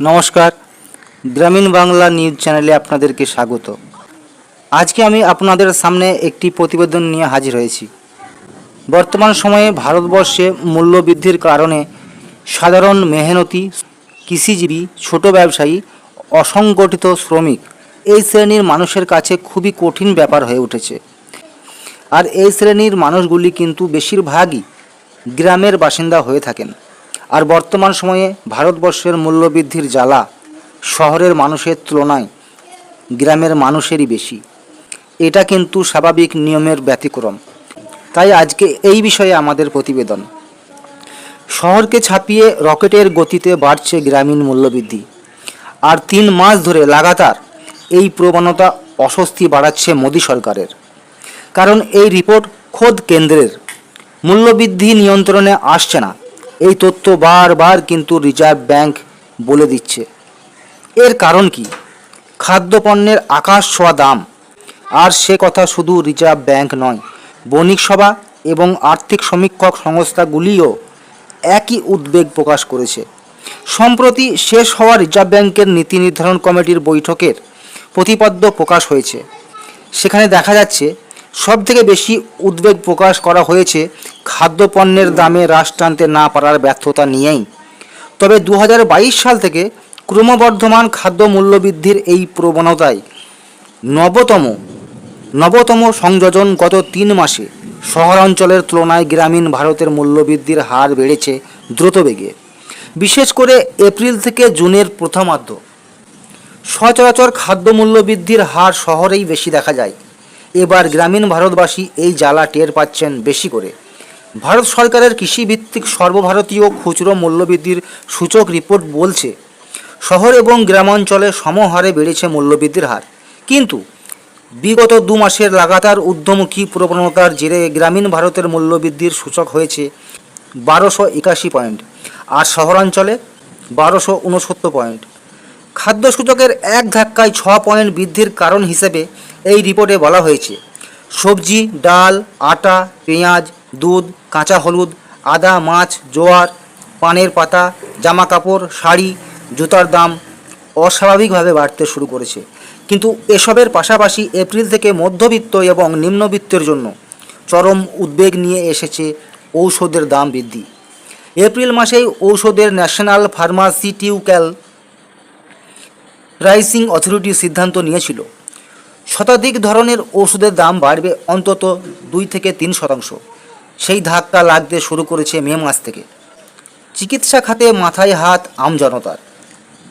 নমস্কার। গ্রামীণ বাংলা নিউজ চ্যানেলে আপনাদেরকে স্বাগত। আজকে আমি আপনাদের সামনে একটি প্রতিবেদন নিয়ে হাজির হয়েছি। বর্তমান সময়ে ভারতবর্ষে মূল্যবৃদ্ধির কারণে সাধারণ মেহনতি, কৃষিজীবী, ছোট ব্যবসায়ী, অসংগঠিত শ্রমিক এই শ্রেণির মানুষের কাছে খুবই কঠিন ব্যাপার হয়ে উঠেছে। আর এই শ্রেণির মানুষগুলি কিন্তু বেশিরভাগই গ্রামের বাসিন্দা হয়ে থাকেন। আর বর্তমান সময়ে ভারতবর্ষের মূল্যবৃদ্ধির জ্বালা শহরের মানুষের তুলনায় গ্রামের মানুষেরই বেশি। এটা কিন্তু স্বাভাবিক নিয়মের ব্যতিক্রম। তাই আজকে এই বিষয়ে আমাদের প্রতিবেদন। শহরকে ছাপিয়ে রকেটের গতিতে বাড়ছে গ্রামীণ মূল্যবৃদ্ধি। আর তিন মাস ধরে লাগাতার এই প্রবণতা অস্বস্তি বাড়াচ্ছে মোদী সরকারের। কারণ এই রিপোর্ট খোদ কেন্দ্রের। মূল্যবৃদ্ধি নিয়ন্ত্রণে আসছে না। এই তথ্য বারবার কিন্তু রিজার্ভ ব্যাংক বলে দিচ্ছে। এর কারণ কি? খাদ্যপণ্যের আকাশ ছোঁয়া দাম। আর সে কথা শুধু রিজার্ভ ব্যাংক নয়, বণিক সভা এবং আর্থিক সমীক্ষক সংস্থাগুলিও একই উদ্বেগ প্রকাশ করেছে। সম্প্রতি শেষ হওয়া রিজার্ভ ব্যাংকের নীতি নির্ধারণ কমিটির বৈঠকের প্রতিপাদ্য প্রকাশ হয়েছে। সেখানে দেখা যাচ্ছে সব থেকে বেশি উদ্বেগ প্রকাশ করা হয়েছে খাদ্যপণ্যের দামে হ্রাস টানতে না পারার ব্যর্থতা নিয়েই। তবে দু হাজার বাইশ সাল থেকে ক্রমবর্ধমান খাদ্য মূল্যবৃদ্ধির এই প্রবণতায় নবতম নবতম সংযোজন গত তিন মাসে শহরাঞ্চলের তুলনায় গ্রামীণ ভারতের মূল্যবৃদ্ধির হার বেড়েছে দ্রুতবেগে। বিশেষ করে এপ্রিল থেকে জুনের প্রথমার্ধ। সচরাচর খাদ্য মূল্যবৃদ্ধির হার শহরেই বেশি দেখা যায়। এবার গ্রামীণ ভারতবাসী এই জ্বালা টের পাচ্ছেন বেশি করে। ভারত সরকারের কৃষিভিত্তিক সর্বভারতীয় খুচরো মূল্যবৃদ্ধির সূচক রিপোর্ট বলছে, শহর এবং গ্রামাঞ্চলে সমহারে বেড়েছে মূল্যবৃদ্ধির হার। কিন্তু বিগত দু মাসের লাগাতার ঊর্ধ্বমুখী প্রবণতার জেরে গ্রামীণ ভারতের মূল্যবৃদ্ধির সূচক হয়েছে বারোশো একাশি পয়েন্ট আর শহরাঞ্চলে বারোশো উনসত্তর পয়েন্ট। খাদ্য সূচকের এক ধাক্কায় ছ পয়েন্ট বৃদ্ধির কারণ হিসেবে এই রিপোর্টে বলা হয়েছে। সবজি, ডাল, আটা, পেঁয়াজ, দুধ, কাঁচা হলুদ, আদা, মাছ, জোয়ার, পানের পাতা জামা কাপড় শাড়ি, জুতার দাম অস্বাভাবিকভাবে বাড়তে শুরু করেছে। কিন্তু এসবের পাশাপাশি এপ্রিল থেকে মধ্যবিত্ত এবং নিম্নবিত্তের জন্য চরম উদ্বেগ নিয়ে এসেছে ঔষধের দাম বৃদ্ধি। এপ্রিল মাসেই ঔষধের ন্যাশনাল ফার্মাসিউটিক্যাল প্রাইসিং অথরিটি সিদ্ধান্ত নিয়েছিল। শতাধিক ধরনের ওষুধের দাম বাড়বে অন্তত দুই থেকে তিন শতাংশ। সেই ধাক্কা লাগতে শুরু করেছে মে মাস থেকে। চিকিৎসা খাতে মাথায় হাত আমজনতার।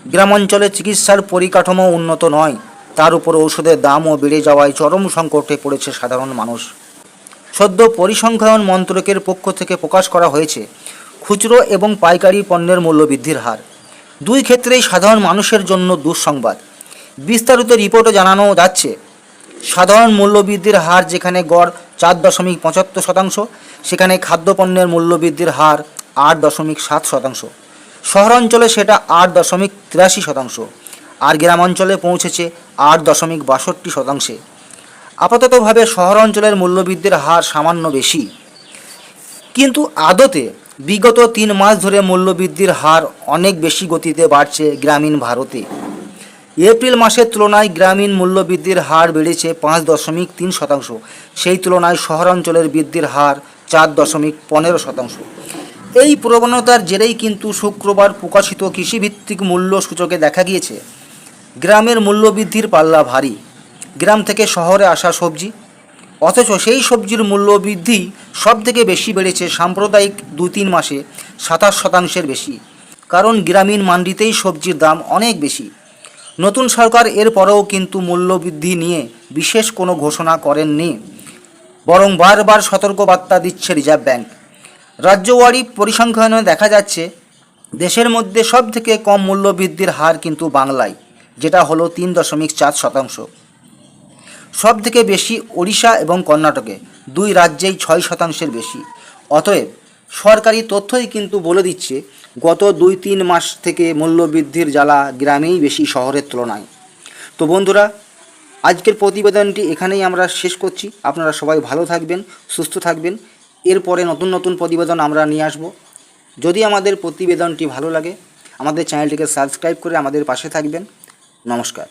গ্রামাঞ্চলে চিকিৎসার পরিকাঠামো উন্নত নয়, তার উপর ওষুধের দামও বেড়ে যাওয়ায় চরম সংকটে পড়েছে সাধারণ মানুষ। সদ্য পরিসংখ্যান মন্ত্রকের পক্ষ থেকে প্রকাশ করা হয়েছে, খুচরো এবং পাইকারি পণ্যের মূল্যবৃদ্ধির হার। দুই ক্ষেত্রেই সাধারণ মানুষের জন্য দুঃসংবাদ। বিস্তারিত রিপোর্টে জানানো যাচ্ছে, সাধারণ মূল্যবৃদ্ধির হার যেখানে গড় চার দশমিক পঁচাত্তর শতাংশ, সেখানে খাদ্যপণ্যের মূল্যবৃদ্ধির হার আট দশমিক সাত শতাংশ। শহরাঞ্চলে সেটা আট দশমিক তিরাশি শতাংশ, আর গ্রামাঞ্চলে পৌঁছেছে আট দশমিক বাষট্টি শতাংশে। আপাততভাবে শহরাঞ্চলের মূল্যবৃদ্ধির হার সামান্য বেশি। কিন্তু আদতে বিগত তিন মাস ধরে মূল্যবৃদ্ধির হার অনেক বেশি গতিতে বাড়ছে গ্রামীণ ভারতে। এপ্রিল মাসের তুলনায় গ্রামীণ মূল্যবৃদ্ধির হার বেড়েছে পাঁচ দশমিক তিন শতাংশ। সেই তুলনায় শহরাঞ্চলের বৃদ্ধির হার চার দশমিক পনেরো শতাংশ। এই প্রবণতার জেরেই কিন্তু শুক্রবার প্রকাশিত কৃষিভিত্তিক মূল্য সূচকে দেখা গিয়েছে। গ্রামের মূল্যবৃদ্ধির পাল্লা ভারী। গ্রাম থেকে শহরে আসা সবজি অথচ সেই সবজির মূল্য বৃদ্ধি সব থেকে বেশি বেড়েছে সাম্প্রদায়িক দু তিন মাসে, সাতাশ শতাংশের বেশি। কারণ গ্রামীণ মান্ডিতেই সবজির দাম অনেক বেশি। নতুন সরকার এর পরেও কিন্তু মূল্যবৃদ্ধি নিয়ে বিশেষ কোনো ঘোষণা করেননি। বরং বারবার সতর্কবার্তা দিচ্ছে রিজার্ভ ব্যাংক। রাজ্যওয়ারি পরিসংখ্যানে দেখা যাচ্ছে, দেশের মধ্যে সব থেকে কম মূল্যবৃদ্ধির হার কিন্তু বাংলায়, যেটা হলো তিন দশমিক চার শতাংশ। সব থেকে বেশি ওড়িশা এবং কর্ণাটকে, দুই রাজ্যেই ছয় শতাংশের বেশি। অতএব, সরকারি তথ্যই কিন্তু বলে দিচ্ছে, গত দুই তিন মাস থেকে মূল্যবৃদ্ধির জ্বালা গ্রামেই বেশি, শহরের তুলনায়। তো বন্ধুরা, আজকের প্রতিবেদনটি এখানেই আমরা শেষ করছি। আপনারা সবাই ভালো থাকবেন, সুস্থ থাকবেন। এরপরে নতুন নতুন প্রতিবেদন আমরা নিয়ে আসব। যদি আমাদের প্রতিবেদনটি ভালো লাগে, আমাদের চ্যানেলটিকে সাবস্ক্রাইব করে আমাদের পাশে থাকবেন। নমস্কার।